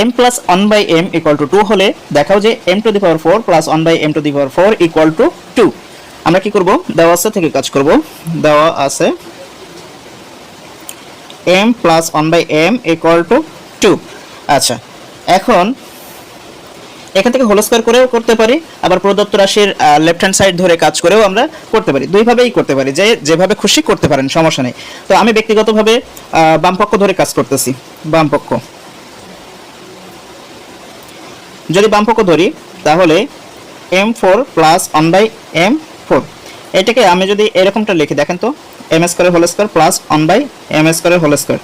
M plus one by M equal to two হলে দেখাও যে M to the power four plus one by M to the power four equal to two আমরা কি করব? দেওয়া আছে থেকে কাজ করব। দেওয়া আছে M plus one by M equal to two আচ্ছা এখন এখান থেকে হোল স্কোয়ার করেও করতে পারি আবার প্রদত্ত রাশির লেফট হ্যান্ড সাইড ধরে কাজ করেও আমরা করতে পারি। দুইভাবেই করতে পারি যে যেভাবে খুশি করতে পারেন সমস্যা নেই। তো আমি ব্যক্তিগতভাবে আহ, বাম পক্ষ ধরে কাজ করতেছি বাম পক্ষ যদি বাম পক্ষ ধরি, তাহলে M four plus one by M four এটাকে আমি যদি এরকমটা লিখি, দেখেন তো এম স্কোয়ারের whole square plus one by M স্কোয়ারের হোল স্কোয়ার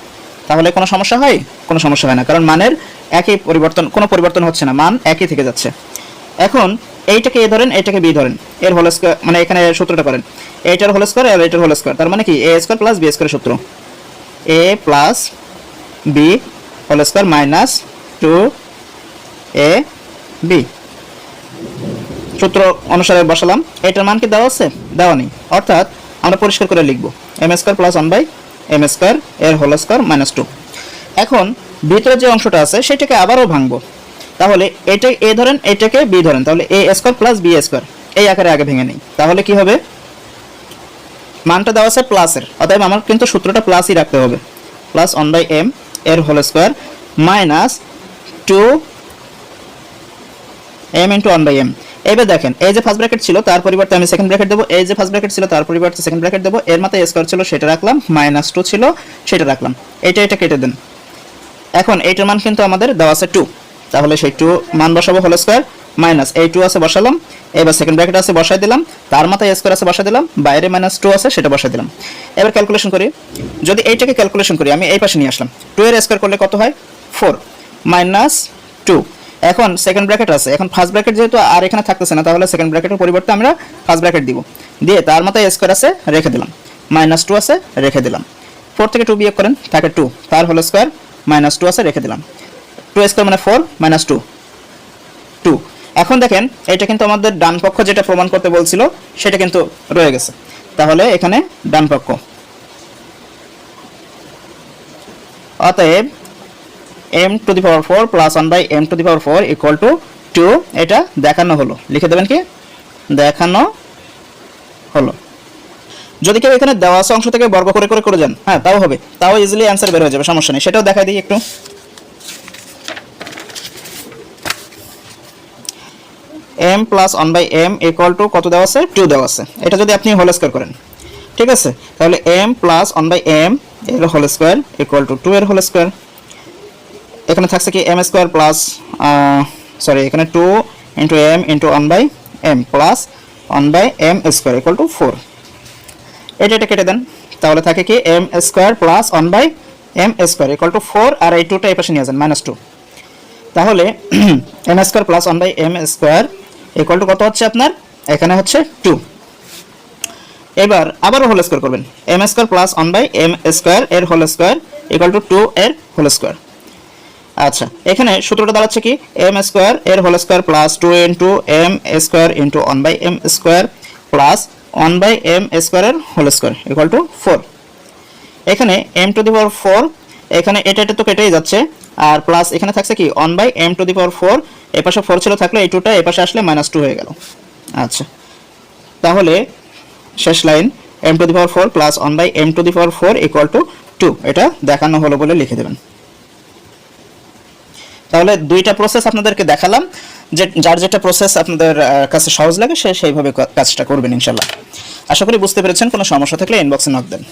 তাহলে কোনো সমস্যা হয়? কোনো সমস্যা হয় না, কারণ মানের একই পরিবর্তন, কোনো পরিবর্তন হচ্ছে না, মান একই থেকে যাচ্ছে। এখন এইটাকে এ ধরেন এইটাকে বি ধরেন, এর হোল স্কোয়ার মানে এখানে সূত্রটা করেন। এইটার হোল স্কোয়ার আর এইটার হোল স্কোয়ার তার মানে কি? A square plus B square সূত্র। A plus B whole square minus two A, B. সূত্র অনুসারে বসালাম। এটার মান কি দেওয়া আছে? দেওয়া নেই। অর্থাৎ আমরা পরিষ্কার করে লিখব। M square plus one by M square এর হোল স্কোয়ার মাইনাস টু। এখন ভিতরে যে অংশটা আছে, সেটাকে আবারও ভাঙবো। তাহলে এটা এ ধরেন, এটাকে বি ধরেন। তাহলে A square plus B square. এই আকারে আগে ভেঙে নেই। তাহলে কি হবে? মানটা দেওয়া আছে প্লাসের। অতএব আমার কিন্তু সূত্রটা প্লাসই রাখতে হবে। প্লাস ওয়ান বাই এম এর whole square minus two M into one by M এবার দেখেন এই যে ফার্স্ট ব্র্যাকেট ছিল, তার পরিবর্তে আমি সেকেন্ড ব্র্যাকেট দেবো। এই যে ফার্স্ট ব্র্যাকেট ছিল, তার পরিবর্তে সেকেন্ড ব্র্যাকেট দেবো। এর মাথায় স্কোয়ার ছিল, সেটা রাখলাম। মাইনাস টু ছিল, সেটা রাখলাম। এটা এটা কেটে দেন। এখন এইটার মান কিন্তু আমাদের দেওয়া আছে টু তাহলে সেই টু মান বসাবো হোল স্কোয়ার মাইনাস এই টু আছে, বসালাম। এবার সেকেন্ড ব্র্যাকেট আছে, বসাই দিলাম। তার মাথায় স্কোয়ার আছে, বসাই দিলাম। বাইরে মাইনাস টু আছে, সেটা বসাই দিলাম। এবার ক্যালকুলেশন করি। যদি এইটাকে ক্যালকুলেশন করি, আমি এই পাশে নিয়ে আসলাম। টু এর স্কোয়ার করলে কত হয়? ফোর মাইনাস টু এখন সেকেন্ড ব্র্যাকেট আছে। এখন ফার্স্ট ব্র্যাকেট যেহেতু আর এখানে থাকতেছে না, তাহলে সেকেন্ড ব্র্যাকেটের পরিবর্তে আমরা ফার্স্ট ব্র্যাকেট দিব। দিয়ে তার মাথায় স্কোয়ার আছে, রেখে দিলাম। মাইনাস টু আছে, রেখে দিলাম। ফোর থেকে টু বিয়োগ করেন থাকে টু তার হোল স্কোয়ার মাইনাস টু আছে, রেখে দিলাম। টু স্কোয়ার মানে ফোর মাইনাস টু টু এখন দেখেন, এটা কিন্তু আমাদের ডান পক্ষ যেটা প্রমাণ করতে বলছিল, সেটা কিন্তু রয়ে গেছে। তাহলে এখানে ডান পক্ষ। অতএব M to the power four plus one by M to the power four equal to two এটা দেখানো হলো। লিখে দেবেন কি? দেখানো হলো। যদি কেউ এখানে দেওয়া আছে অংশ থেকে বর্গ করে করে করে যান হ্যাঁ তাও হবে। তাও ইজিলি অ্যান্সার বের হয়ে যাবে, সমস্যা নেই। সেটাও দেখাই দিই একটু। M plus one by M equal to কত দেওয়া আছে টু দেওয়া আছে এটা যদি আপনি হোল স্কোয়ার করেন। ঠিক আছে? তাহলে M plus one by M এর whole square equal to two এর হোল স্কোয়ার এখানে থাকছে কি এম স্কোয়ার প্লাস সরি এখানে two into M into one by M plus one by M square equal to four এটা এটা কেটে দেন। তাহলে থাকে কি M square plus one by M square equal to four আর এই টুটা এই পাশে নিয়ে যান মাইনাস টু তাহলে M square plus one by M square equal to কত হচ্ছে আপনার? এখানে হচ্ছে টু এবার আবারও হোল স্কোয়ার করবেন। M square plus one by M square এর whole square equal to two এর হোল স্কোয়ার আচ্ছা এখানে সূত্রটা দাঁড়াচ্ছে কি? এম স্কোয়ার এর whole square plus two into M square into one by M square plus one by M স্কোয়ারের whole square equal to four এখানে M to the power four এখানে এটা এটা তো কেটেই যাচ্ছে। আর প্লাস এখানে থাকছে কি? One by M to the power four এ পাশে ফোর ছিল থাকলে এই টুটা এ পাশে আসলে মাইনাস টু হয়ে গেল। আচ্ছা তাহলে শেষ line M to the power four plus one by M to the power four equal to two এটা দেখানো হলো বলে লিখে দেবেন। তাহলে দুইটা প্রসেস আপনাদেরকে দেখালাম, যে যার যেটা প্রসেস আপনাদের কাছে সহজ লাগে, সে সেইভাবে কাজটা করবেন ইনশাল্লাহ। আশা করি বুঝতে পেরেছেন, কোনো সমস্যা থাকলে ইনবক্সে নক দেন।